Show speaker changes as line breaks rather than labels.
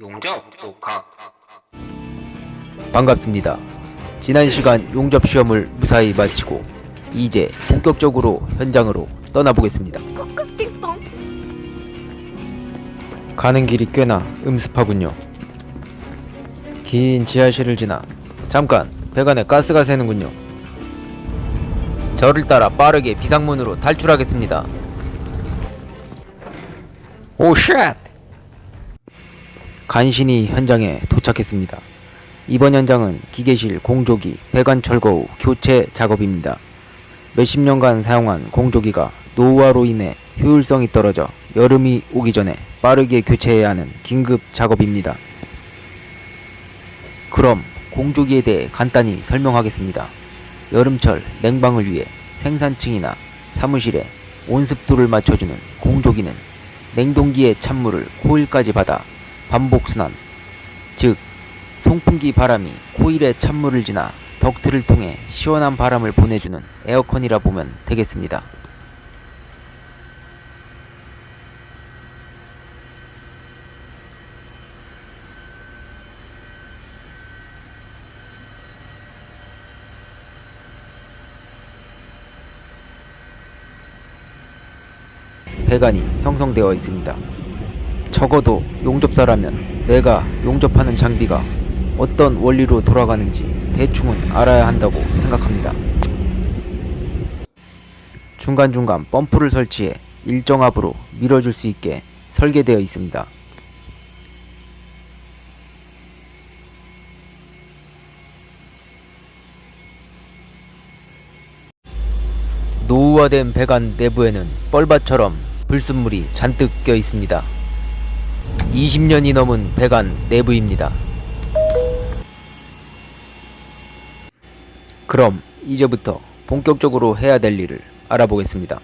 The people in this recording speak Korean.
용접 독학
반갑습니다. 지난 시간 용접 시험을 무사히 마치고 이제 본격적으로 현장으로 떠나보겠습니다.
띵뽕
가는 길이 꽤나 음습하군요. 긴 지하실을 지나 잠깐 배관에 가스가 새는군요. 저를 따라 빠르게 비상문으로 탈출하겠습니다. 오 쉣! 간신히 현장에 도착했습니다. 이번 현장은 기계실 공조기 배관 철거 후 교체 작업입니다. 몇십 년간 사용한 공조기가 노후화로 인해 효율성이 떨어져 여름이 오기 전에 빠르게 교체해야 하는 긴급 작업입니다. 그럼 공조기에 대해 간단히 설명하겠습니다. 여름철 냉방을 위해 생산층이나 사무실에 온습도를 맞춰주는 공조기는 냉동기의 찬물을 코일까지 받아 반복순환, 즉 송풍기 바람이 코일에 찬물을 지나 덕트를 통해 시원한 바람을 보내주는 에어컨이라 보면 되겠습니다. 배관이 형성되어 있습니다. 적어도 용접사라면 내가 용접하는 장비가 어떤 원리로 돌아가는지 대충은 알아야 한다고 생각합니다. 중간중간 펌프를 설치해 일정 압으로 밀어줄 수 있게 설계되어 있습니다. 노후화된 배관 내부에는 뻘밭처럼 불순물이 잔뜩 껴 있습니다. 20년이 넘은 배관 내부입니다. 그럼 이제부터 본격적으로 해야 될 일을 알아보겠습니다.